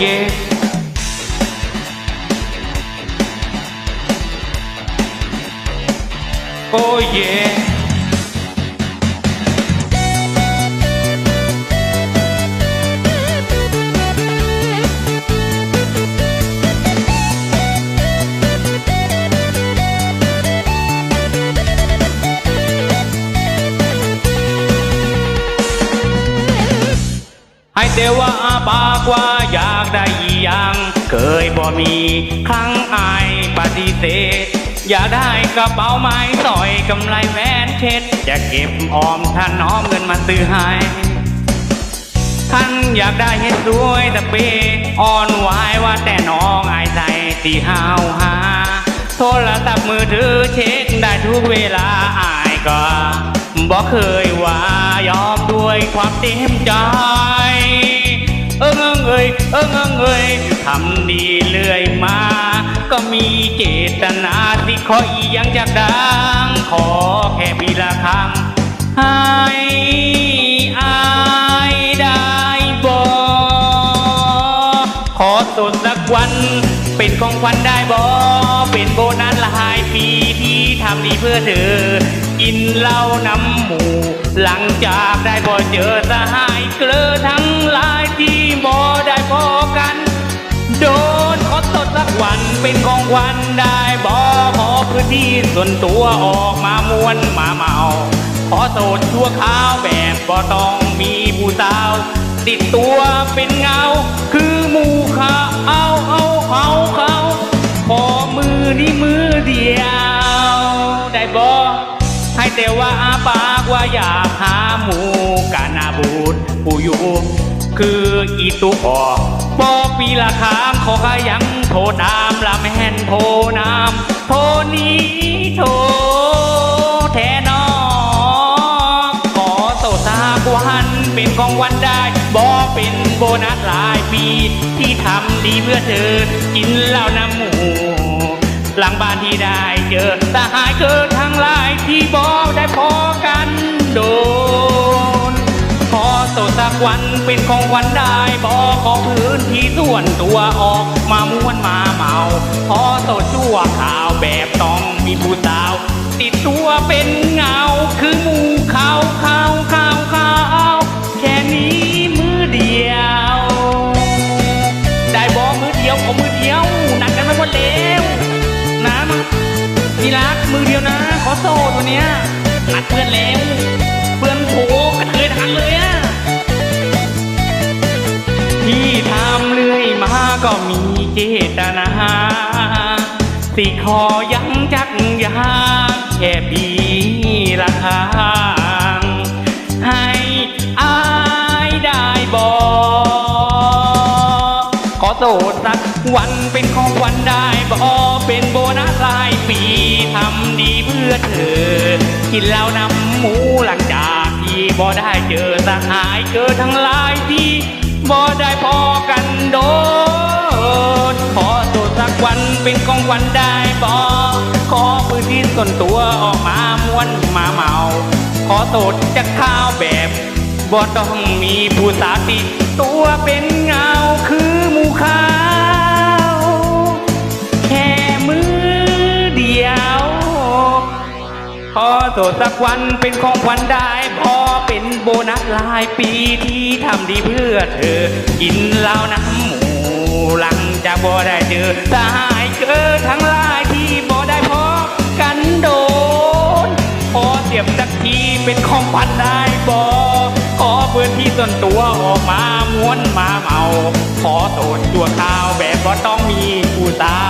เยโแต่ว่าปากว่าอยากได้อีหยังเคยบ่มีครั้งอายปฏิเสธอยากได้กระเป๋าไม้สอยกำไรแหวนเพชรจะเก็บออมท่านน้อมเงินมาซื้อให้ท่านอยากได้เฮ็ดรวยแต่เปอ่อนไหวายว่าแต่น้องอายใจที่ห้าวหา โทรศัพท์มือถือเช็คได้ทุกเวลาอายก็บอกเคยว่ายอมด้วยความเต็มใจ ยเอิงเอิงเอยทำดีเรื่อยมา ก็มีเจตนาที่ขออียังจากดัง ขอแค่ปีละครั้งให้อายได้บอขอสดสักวัน เป็นของขวัญได้บ่เป็นโบนัสละหายปีที่ทำดีเพื่อเธอ กินเหล้าน้ำหมูหลังจากได้บ่เจอสหายเกล เป็นของขวัญได้บ่ขอพื้นที่ส่วนตัวออกมามวนมาเมา ขอโสดชั่วคราวแบบบ่ต้องมีผู้สาว ติดตัวเป็นเงา คือหมูขาเอาเอาเขาเขาขอมือนี้มือเดียว ได้บ่ให้แต่ว่าอาปากว่าอยากหาหมูกานาบูดผู้อยู่คืออีตุออบอกปีละครั้งขอขยัง โทรตามละแม่นโทรนามโทรนี้โทรแทนอขอโสดสากวันเป็นของวันได้บอเป็นโบนัสหลายปี ที่ทำดีเพื่อเธอ กินเหล้าน้ำหมู หลังบ้านที่ได้เจอสหายเกิดทั้งหลายที่บอได้พอกันโด กวันเป็นของวันได้บอกขอพื้นที่ส่วนตัวออกมาม้วนมาเมาขอโสดชั่วข่าวแบบต้องมีผู้สาว ติดตัวเป็นเงาคือหมูเขาเขาเขาเขาวแค่นี้มือเดียว ได้บอกมือเดียวขอมือเดียวนักกันไปหมดแล้วนะมึงมีรักมือเดียวนะ ขอโซ่ตัวเนี้ยอัดเพื่อนแล้วเพื่อนโผกระเทยทันเลยอะ ก็มีเจตนา สิขอยังจักยางแค่ปีละครั้งให้อายได้บอกขอโสดสักวันเป็นของวัญได้บอเป็นโบนัสรายปีทำดีเพื่อเธอ กินแล้วนำหมูหลังจากที่บ่ได้เจอสหายเกิดทั้งหลายที่บ่ได้พอกันโดน เป็นของวัญได้บอขอพื้นที่ส่วนตัวออกมาม้วนมาเมา ขอโสดจะข้าวแบบบ่ต้องมีผู้สาติดตัวเป็นเงาคือหมูขาว แค่มือเดียวพอโสดสักวันเป็นของขวัญได้พอเป็นโบนัสหลายปีที่ทำดีเพื่อเธอ กินเหล้าน้ำหมูหลังจากบ่ได้เจอ เป็นของพันได้บอขอพื้นที่ส่วนตัวออกมาม้วนมาเมา ขอโสดตัวข้าวแบบว่าต้องมีผู้สาว